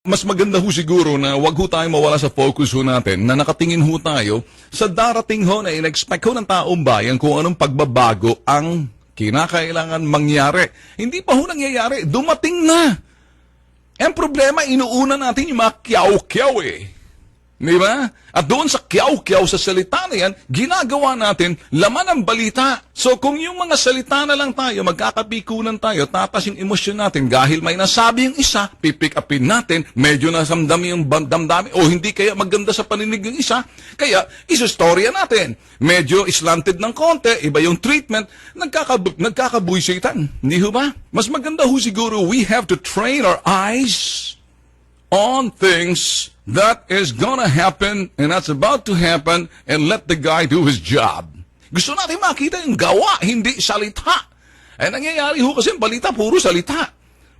Mas maganda ho siguro na wag ho tayo mawala sa focus ho natin na nakatingin ho tayo sa darating ho na in-expect ho ng taong bayan kung anong pagbabago ang kinakailangan mangyari. Hindi pa ho nangyayari. Dumating na. Ang problema, inuuna natin yung mga kiyaw-kiyaw eh. Di ba? At doon sa kiyaw-kiyaw sa salita na yan, ginagawa natin laman ng balita. So kung yung mga salita na lang tayo, magkakapikunan tayo, tapos yung emosyon natin, dahil may nasabi yung isa, pipick upin natin, medyo nasamdami yung damdamin, o hindi kaya maganda sa paninig yung isa, kaya isustorya natin. Medyo slanted ng konti, iba yung treatment, nagkakab nagkakabuisitan. Hindi ho ba? Mas maganda ho siguro, we have to train our eyes on things that is gonna happen and that's about to happen and let the guy do his job. Gusto natin makita yung gawa, hindi salita. Eh, nangyayari ho kasi balita, puro salita.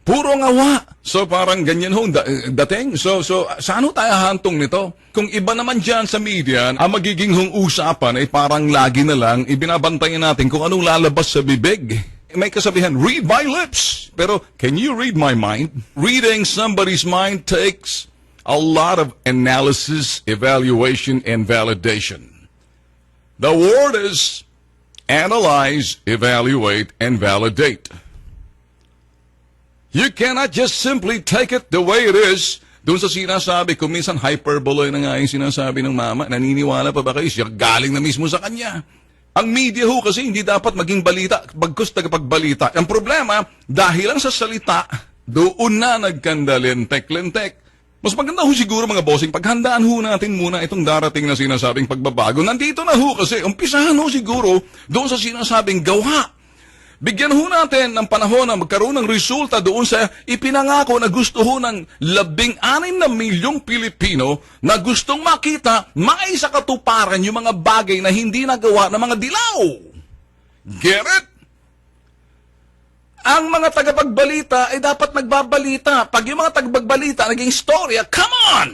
Puro ngawa. So parang ganyan ho da- dating. So, so saan ho tayo hantong nito? Kung iba naman dyan sa media, ang magiging hong usapan ay parang lagi na lang, ibinabantayan natin kung anong lalabas sa bibig. May kasabihan, read my lips. Pero, can you read my mind? Reading somebody's mind takes a lot of analysis, evaluation, and validation. The word is analyze, evaluate, and validate. You cannot just simply take it the way it is. Doon sa sinasabi ko, minsan hyperbole na nga yung sinasabi ng mama. Naniniwala pa ba kayo? Siya galing na mismo sa kanya. Ang media ho kasi hindi dapat maging balita, bagkus tagapagbalita. Ang problema, dahil lang sa salita, doon na nagkandalentek-lentek. Mas maganda ho siguro mga bossing, paghandaan ho natin muna itong darating na sinasabing pagbabago. Nandito na ho kasi, umpisahan ho siguro doon sa sinasabing gawa. Bigyan ho natin ng panahon na magkaroon ng resulta doon sa ipinangako na gusto ho ng labing anim na milyong Pilipino na gustong makita maisa katuparan yung mga bagay na hindi nagawa ng mga dilaw. Get it? Ang mga tagapagbalita ay dapat nagbabalita. Pag yung mga tagapagbalita naging storya, come on!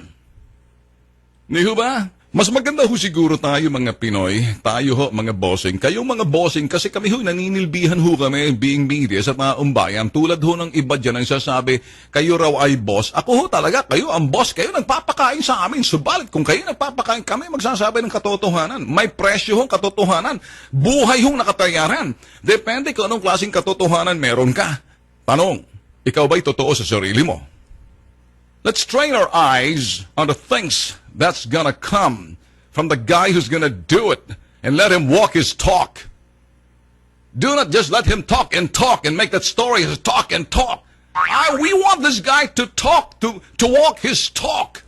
Di ho ba? Mas maganda ho siguro tayo mga Pinoy, tayo ho mga bossing. Kayong mga bossing, kasi kami ho naninilbihan ho kami being media sa taong bayan. Tulad ho ng iba dyan ang sasabi, kayo raw ay boss. Ako ho talaga, kayo ang boss. Kayo nagpapakain sa amin. Subalit kung kayo nagpapakain, kami magsasabi ng katotohanan. May presyo hong katotohanan. Buhay hong nakatayaran. Depende kung anong klaseng katotohanan meron ka. Tanong, ikaw ba'y totoo sa sarili mo? Let's train our eyes on the things that's gonna come from the guy who's gonna do it and let him walk his talk. Do not just let him talk and talk and make that story his talk and talk. I, we want this guy to talk, to, to walk his talk.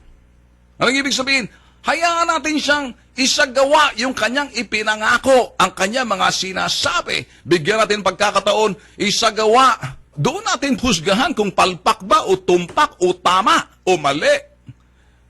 Anong ibig sabihin? Hayaan natin siyang isagawa yung kanyang ipinangako, ang kanyang mga sinasabi. Bigyan natin pagkakataon, isagawa. Doon natin husgahan kung palpak ba o tumpak o tama o mali.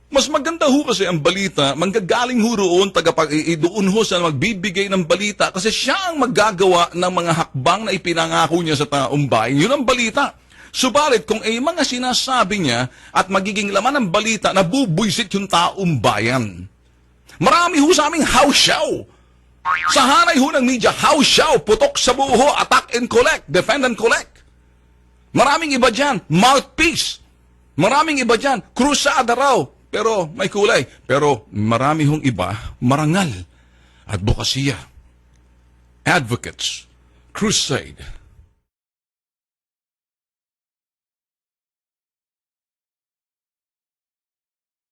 Mas maganda ho kasi ang balita, manggagaling ho roon, tagapag, doon ho sa magbibigay ng balita kasi siya ang maggagawa ng mga hakbang na ipinangako niya sa taong bayan. Yun ang balita. Subalit, kung ay mga sinasabi niya at magiging laman ng balita, nabubwisit yung taong bayan. Marami ho sa aming show. Sa hanay ho ng media, show, putok sa buho, attack and collect, defend and collect. Maraming iba dyan, mouthpiece. Maraming iba dyan, krusada raw. Pero may kulay. Pero marami hong iba, marangal. Advokasya. Advocates. Crusade.